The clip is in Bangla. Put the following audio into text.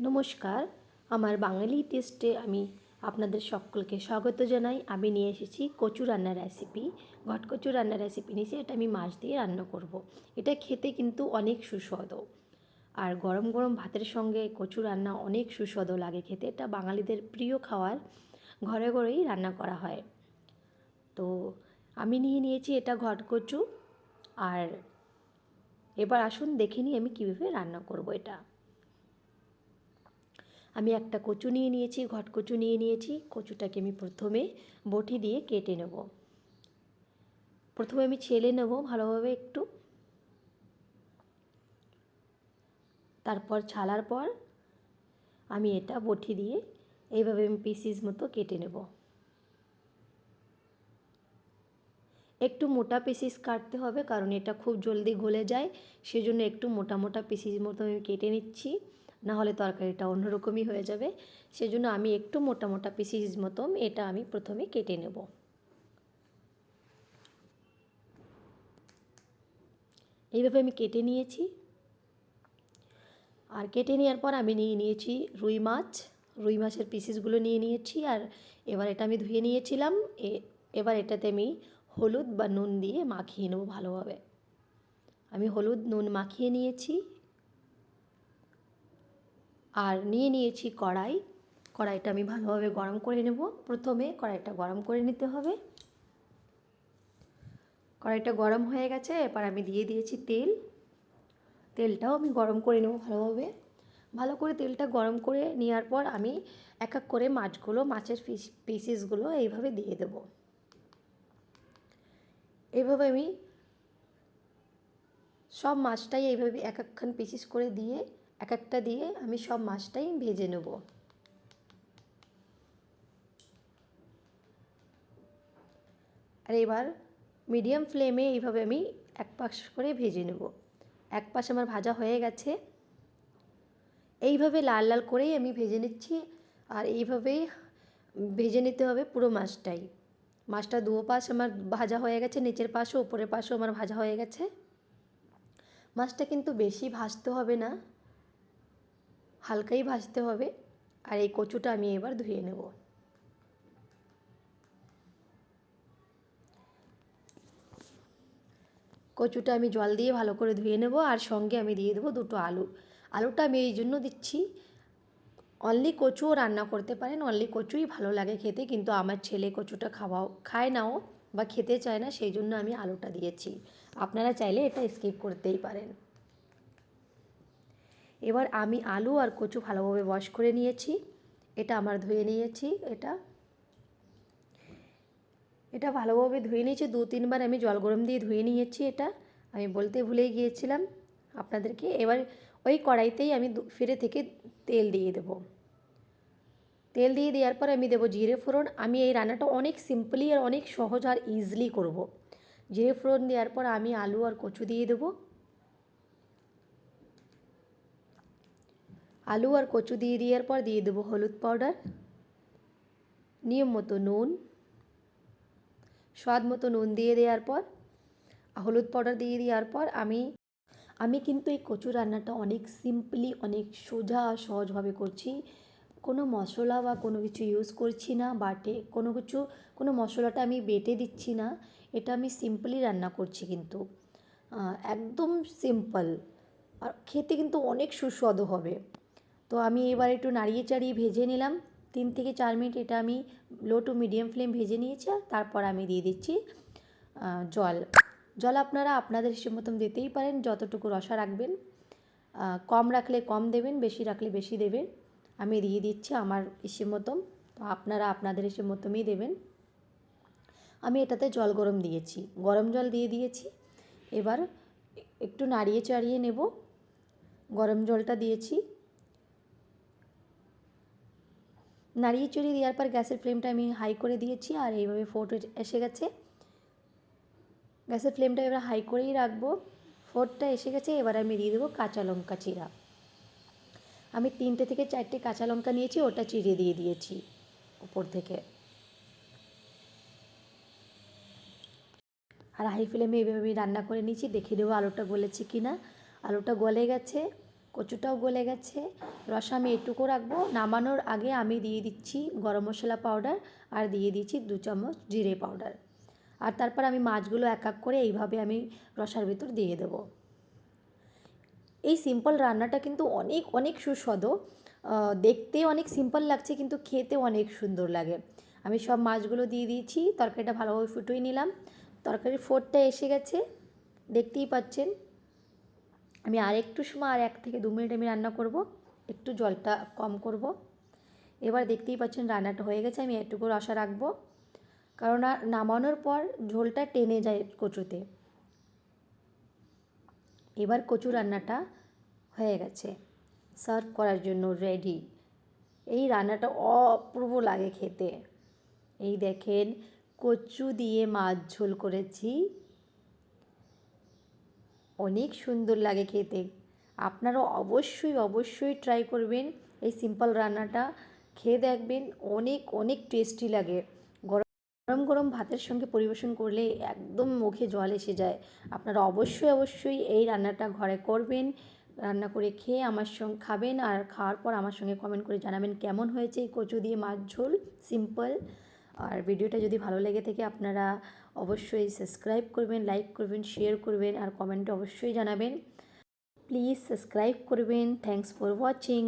নমস্কার। আমার বাঙালি টেস্টে আমি আপনাদের সকলকে স্বাগত জানাই। আমি নিয়ে এসেছি কচু রান্নার রেসিপি ঘটকচু রান্নার রেসিপি নিয়েছি এটা আমি মাছ দিয়ে রান্না করব। এটা খেতে কিন্তু অনেক সুস্বাদু। আর গরম গরম ভাতের সঙ্গে কচু রান্না অনেক সুস্বাদু লাগে খেতে। এটা বাঙালিদের প্রিয় খাবার ঘরে ঘরেই রান্না করা হয়। তো আমি নিয়ে নিয়েছি এটা ঘটকচু আর এবার আসুন দেখে নিই আমি কীভাবে রান্না করব এটা। আমি একটা কচু নিয়ে নিয়েছি ঘট কচু নিয়ে নিয়েছি। কচুটাকে আমি প্রথমে বটি দিয়ে কেটে নেব। প্রথমে আমি ছেলে নেব ভালোভাবে একটু। তারপর ছালার পর আমি এটা বটি দিয়ে এইভাবে আমি পিসিস মতো কেটে নেব। একটু মোটা পিসিস কাটতে হবে কারণ এটা খুব জলদি গলে যায়। সেজন্য একটু মোটা মোটা পিসিস মতো আমি কেটে নিচ্ছি। না হলে তরকারিটা অন্যরকমই হয়ে যাবে। সেজন্য আমি একটু মোটা মোটা পিসিস মতো এটা আমি প্রথমে কেটে নেব। এইভাবে আমি কেটে নিয়েছি। আর কেটে নেওয়ার পর আমি নিয়ে নিয়েছি রুই মাছ। রুই মাছের পিসেসগুলো নিয়ে নিয়েছি আর এবার এটা আমি ধুয়ে নিয়েছিলাম। এবার এটাতে আমি হলুদ বা নুন দিয়ে মাখিয়ে নেব ভালোভাবে। আমি হলুদ, নুন মাখিয়ে নিয়েছি। আর নিয়ে নিয়েছি কড়াই। কড়াইটা আমি ভালোভাবে গরম করে নেব। প্রথমে কড়াইটা গরম করে নিতে হবে। কড়াইটা গরম হয়ে গেছে, এবার আমি দিয়ে দিয়েছি তেল। তেলটাও আমি গরম করে নেব ভালোভাবে। ভালো করে তেলটা গরম করে নেওয়ার পর আমি এক এক করে মাছগুলো, মাছের পিস পিসেসগুলো এইভাবে দিয়ে দেব। এইভাবে আমি সব মাছটাই এইভাবে এক একখান পিসিস করে দিয়ে এক একটা দিয়ে আমি সব মাছটাই ভেজে নেব। আর এবার মিডিয়াম ফ্লেমে এইভাবে আমি এক পাশ করে ভেজে নেব। এক পাশ আমার ভাজা হয়ে গেছে। এইভাবে লাল লাল করেই আমি ভেজে নিচ্ছি আর এইভাবেই ভেজে নিতে হবে পুরো মাছটাই। মাছটা দু পাশ আমার ভাজা হয়ে গেছে, নিচের পাশও, উপরের পাশও আমার ভাজা হয়ে গেছে। মাছটা কিন্তু বেশি ভাজতে হবে না। হালকাই ভাজতে হবে আর এই কচুটা আমি এবার ধুয়ে নেব। কচুটা আমি জল দিয়ে ভালো করে ধুয়ে নেব আর সঙ্গে আমি দিয়ে দেবো দুটো আলু। আলুটা আমি এই জন্য দিচ্ছি অনলি কচুও রান্না করতে পারেন অনলি কচুই ভালো লাগে খেতে, কিন্তু আমার ছেলে কচুটা খাওয়াও, খায় নাও বা খেতে চায় না, সেই জন্য আমি আলুটা দিয়েছি। আপনারা চাইলে এটা স্কিপ করতেই পারেন। এবার আমি আলু আর কচু ভালোভাবে ওয়াশ করে নিয়েছি। এটা আমার ধুয়ে নিয়েছি, এটা। এটা ভালোভাবে ধুয়ে নিয়েছি, দু তিনবার আমি জল গরম দিয়ে ধুয়ে নিয়েছি এটা। আমি বলতে ভুলে গিয়েছিলাম আপনাদেরকে, এবার ওই কড়াইতেই আমি ফিরে থেকে তেল দিয়ে দেবো। তেল দিয়ে দেওয়ার পর আমি দেবো জিরে ফোড়ন। আমি এই রান্নাটা অনেক সিম্পলি আর অনেক সহজ আর ইজিলি করব। জিরে ফোড়ন দেওয়ার পর আমি আলু আর কচু দিয়ে দেবো। আলু আর কচু দিয়ে দেওয়ার পর দিয়ে দেবো হলুদ পাউডার নিয়ম মতো নুন, স্বাদ মতো নুন দিয়ে দেওয়ার পর, হলুদ পাউডার দিয়ে দেওয়ার পর আমি আমি কিন্তু এই কচু রান্নাটা অনেক সিম্পলি অনেক সোজা, সহজভাবে করছি। কোনো মশলা বা কোনো কিছু ইউজ করছি না বাটে কোনো কিছু, কোনো মশলাটা আমি বেটে দিচ্ছি না, এটা আমি সিম্পলি রান্না করছি কিন্তু। একদম সিম্পল আর খেতে কিন্তু অনেক সুস্বাদু হবে। তো আমি এবার একটু নাড়িয়ে চাড়িয়ে ভেজে নিলাম। তিন থেকে চার মিনিট এটা আমি লো টু মিডিয়াম ফ্লেম ভেজে নিয়েছি আর তারপর আমি দিয়ে দিচ্ছি জল। জল আপনারা আপনাদের হিসেব মতন দিতেই পারেন, যতটুকু রসা রাখবেন। কম রাখলে কম দেবেন, বেশি রাখলে বেশি দেবেন। আমি দিয়ে দিচ্ছি আমার হিসেব মতন, তো আপনারা আপনাদের হিসেব মতনই দেবেন। আমি এটাতে জল গরম দিয়েছি, গরম জল দিয়ে দিয়েছি। এবার একটু নাড়িয়ে চাড়িয়ে নেব। গরম জলটা দিয়েছি। নাড়িয়ে চড়িয়ে দেওয়ার পর গ্যাসের ফ্লেমটা আমি হাই করে দিয়েছি আর এইভাবে ফোটো এসে গেছে। গ্যাসের ফ্লেমটা এবার হাই করেই রাখব। ফোরটা এসে গেছে, এবার আমি দিয়ে দেবো কাঁচা লঙ্কা চিরা আমি তিনটে থেকে চারটে কাঁচা লঙ্কা নিয়েছি, ওটা চিড়ে দিয়ে দিয়েছি উপর থেকে। আর হাই ফ্লেমে এইভাবে আমি রান্না করে নিয়েছি, দেখে দেবো আলুটা গলেছে কি না আলুটা গলে গেছে। কচুটাও গলে গেছে। রসা আমি এটুকু রাখব। নামানোর আগে আমি দিয়ে দিচ্ছি গরম মশলা পাউডার আর দিয়ে দিচ্ছি দু চামচ জিরে পাউডার। আর তারপর আমি মাছগুলো এক এক করে এইভাবে আমি রসার ভিতর দিয়ে দেবো। এই সিম্পল রান্নাটা কিন্তু অনেক অনেক সুস্বাদু। দেখতে অনেক সিম্পল লাগছে কিন্তু খেতে অনেক সুন্দর লাগে। আমি সব মাছগুলো দিয়ে দিয়েছি, তরকারিটা ভালোভাবে ফুটিয়ে নিলাম। তরকারির ফোরটা এসে গেছে। দেখতেই পাচ্ছেন। আমি আর একটু সময়, আর এক থেকে দু মিনিট আমি রান্না করব। একটু জলটা কম করব। এবার দেখতেই পাচ্ছেন রান্নাটা হয়ে গেছে, আমি একটুকু রসা রাখব। কারণ আর নামানোর পর ঝোলটা টেনে যায় কচুতে। এবার কচু রান্নাটা হয়ে গেছে। সার্ভ করার জন্য রেডি। এই রান্নাটা অপূর্ব লাগে খেতে। এই দেখেন, কচু দিয়ে মাছ ঝোল করেছি। অনেক সুন্দর লাগে খেতে। আপনারা অবশ্যই অবশ্যই ট্রাই করবেন এই সিম্পল রান্নাটা। খেয়ে দেখবেন অনেক অনেক টেস্টি লাগে। গরম গরম ভাতের সঙ্গে পরিবেশন করলে একদম মুখে জল এসে যায়। আপনারা অবশ্যই অবশ্যই এই রান্নাটা ঘরে করবেন, রান্না করে খেয়ে আমার সঙ্গে খাবেন আর খাওয়ার পর আমার সঙ্গে কমেন্ট করে জানাবেন কেমন হয়েছে এই কচু দিয়ে মাছ ঝোল সিম্পল আর ভিডিওটা যদি ভালো লেগে থাকে, আপনারা অবশ্যই সাবস্ক্রাইব করবেন লাইক করবেন শেয়ার করবেন আর কমেন্টে অবশ্যই জানাবেন। প্লিজ সাবস্ক্রাইব করবেন। Thanks for watching